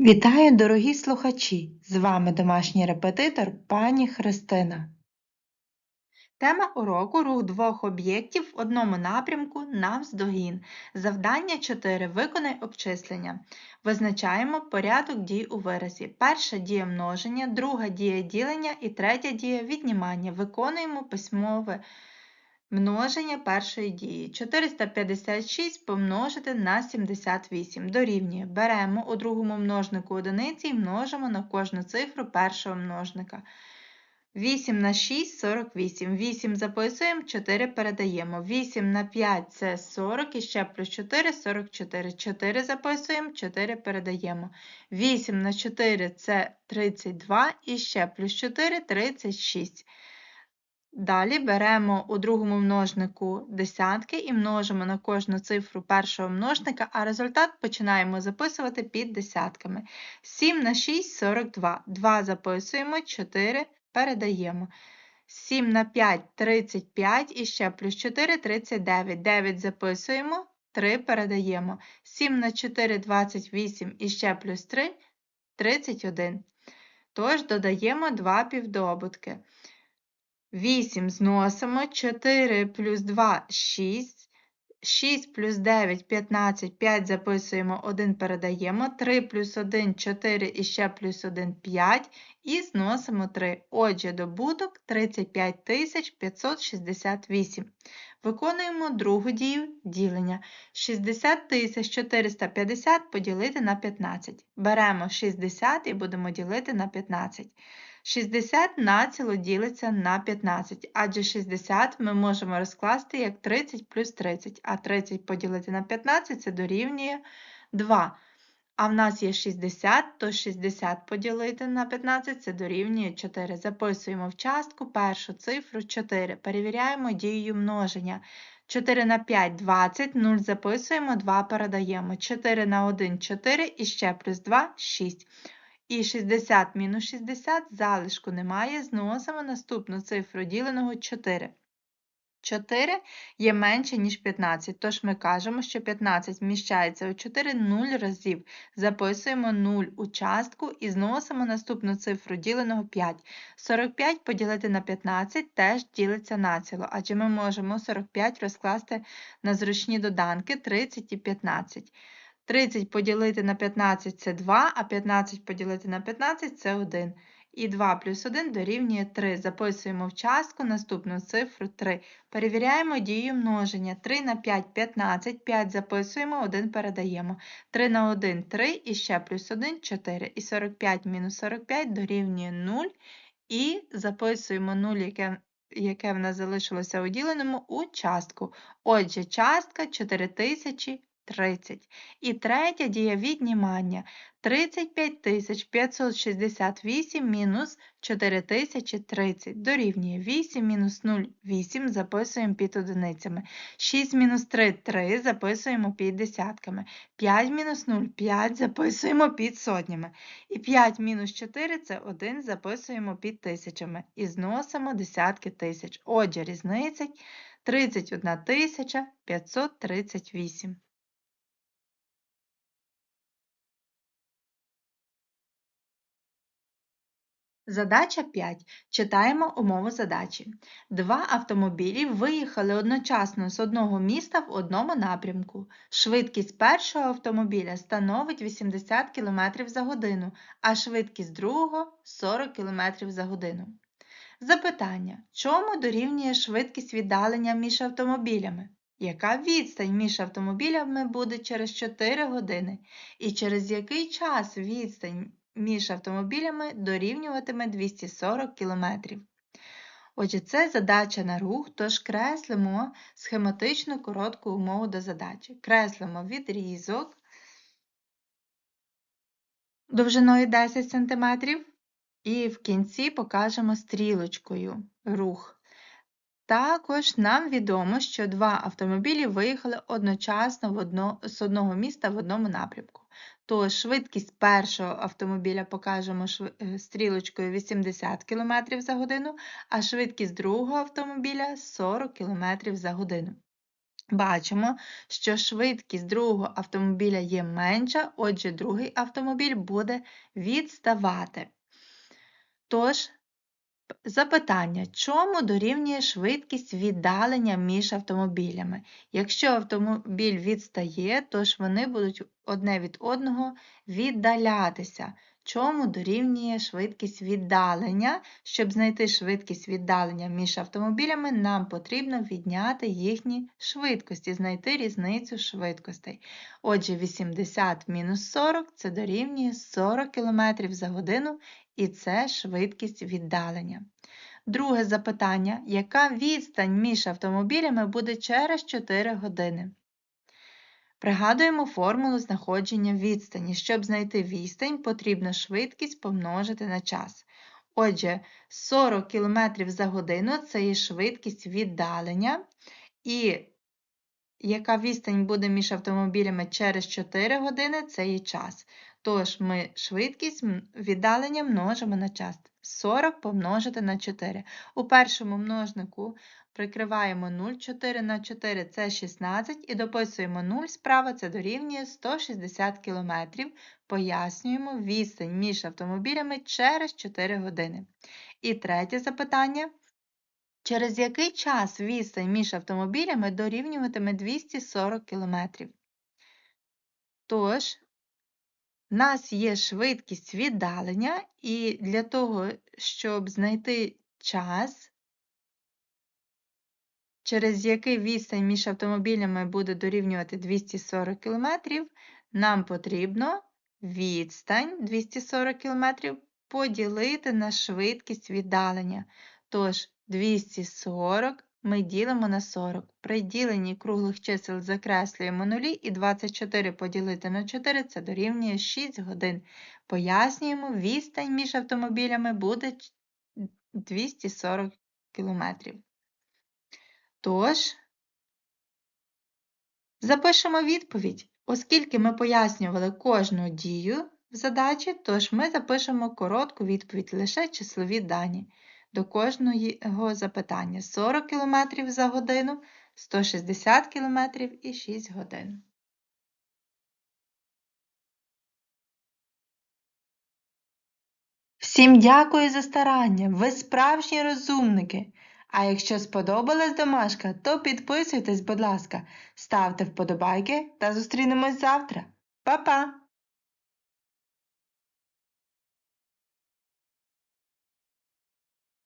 Вітаю, дорогі слухачі! З вами домашній репетитор пані Христина. Тема уроку рух двох об'єктів в одному напрямку навздогін. Завдання 4. Виконай обчислення. Визначаємо порядок дій у виразі. Перша дія множення, друга дія ділення і третя дія віднімання. Виконуємо письмове множення першої дії. 456 помножити на 78 дорівнює. Беремо у другому множнику одиниці і множимо на кожну цифру першого множника. 8 на 6 48. 8 записуємо, 4 передаємо. 8 на 5 це 40 і ще плюс 4 44. 4 записуємо, 4 передаємо. 8 на 4 це 32 і ще плюс 4 36. Далі беремо у другому множнику десятки і множимо на кожну цифру першого множника, а результат починаємо записувати під десятками. 7 на 6 42. 2 записуємо, 4 передаємо. 7 на 5 35 і ще плюс 4 39. 9 записуємо, 3 передаємо. 7 на 4 28 і ще плюс 3 31. Тож додаємо 2 півдобутки. 8 зносимо, 4 плюс 2 6, 6 плюс 9 15, 5 записуємо, 1 передаємо, 3 плюс 1 4 і ще плюс 1 5 і зносимо 3. Отже, добуток 35 568. Виконуємо другу дію ділення. 60 450 поділити на 15. Беремо 60 і будемо ділити на 15. 60 націло ділиться на 15, адже 60 ми можемо розкласти як 30 плюс 30, а 30 поділити на 15 це дорівнює 2. А в нас є 60, то 60 поділити на 15 це дорівнює 4. Записуємо в частку першу цифру 4. Перевіряємо дією множення. 4 на 5 20, 0 записуємо, 2 передаємо. 4 на 1 4 і ще плюс 2 6. І 60 мінус 60 залишку немає, зносимо наступну цифру діленого 4. 4 є менше, ніж 15, тож ми кажемо, що 15 вміщається у 4 0 разів. Записуємо 0 у частку і зносимо наступну цифру діленого 5. 45 поділити на 15 теж ділиться націло, адже ми можемо 45 розкласти на зручні доданки 30 і 15. 30 поділити на 15 це 2, а 15 поділити на 15 це 1. І 2 плюс 1 дорівнює 3. Записуємо в частку наступну цифру 3. Перевіряємо дію множення. 3 на 5 15, 5 записуємо, 1 передаємо. 3 на 1 3 і ще плюс 1 4. І 45 мінус 45 дорівнює 0. І записуємо 0, яке яке в нас залишилося у діленому, у частку. Отже, частка 4000 30. І третя дія віднімання 35 568 мінус 4030 дорівнює 8 мінус 0 8 записуємо під одиницями. 6 мінус 3 3 записуємо під десятками. 5 мінус 0 5 записуємо під сотнями. І 5 мінус 4 це 1 записуємо під тисячами. І зносимо десятки тисяч. Отже, різниця 31 538. Задача 5. Читаємо умову задачі. Два автомобілі виїхали одночасно з одного міста в одному напрямку. Швидкість першого автомобіля становить 80 км за годину, а швидкість другого 40 км за годину. Запитання. Чому дорівнює швидкість віддалення між автомобілями? Яка відстань між автомобілями буде через 4 години? І через який час відстань між автомобілями дорівнюватиме 240 км. Отже, це задача на рух, тож креслимо схематичну коротку умову до задачі. Креслимо відрізок довжиною 10 см, і в кінці покажемо стрілочкою рух. Також нам відомо, що два автомобілі виїхали одночасно в одно, з одного міста в одному напрямку то швидкість першого автомобіля покажемо е, стрілочкою 80 км за годину, а швидкість другого автомобіля 40 км за годину. Бачимо, що швидкість другого автомобіля є менша, отже, другий автомобіль буде відставати. Тож, запитання, чому дорівнює швидкість віддалення між автомобілями? Якщо автомобіль відстає, тож вони будуть одне від одного віддалятися. Чому дорівнює швидкість віддалення? Щоб знайти швидкість віддалення між автомобілями, нам потрібно відняти їхні швидкості, знайти різницю швидкостей. Отже, 80 мінус 40 це дорівнює 40 км за годину, і це швидкість віддалення. Друге запитання: яка відстань між автомобілями буде через 4 години? Пригадуємо формулу знаходження відстані. Щоб знайти відстань, потрібно швидкість помножити на час. Отже, 40 км за годину це є швидкість віддалення, і яка відстань буде між автомобілями через 4 години це є час. Тож ми швидкість віддалення множимо на час. 40 помножити на 4. У першому множнику прикриваємо 0, 4 на 4 це 16 і дописуємо 0 справа це дорівнює 160 км. Пояснюємо відстань між автомобілями через 4 години. І третє запитання. Через який час відстань між автомобілями дорівнюватиме 240 км? Тож, нас є швидкість віддалення, і для того, щоб знайти час, через який відстань між автомобілями буде дорівнювати 240 км, нам потрібно відстань 240 км поділити на швидкість віддалення. Тож 240 ми ділимо на 40. При діленні круглих чисел закреслюємо нулі і 24 поділити на 4 це дорівнює 6 годин. Пояснюємо, відстань між автомобілями буде 240 км. Тож, запишемо відповідь. Оскільки ми пояснювали кожну дію в задачі, тож ми запишемо коротку відповідь лише числові дані до кожного запитання 40 км за годину, 160 км і 6 годин. Всім дякую за старання! Ви справжні розумники! А якщо сподобалась домашка, то підписуйтесь, будь ласка, ставте вподобайки та зустрінемось завтра. Па-па!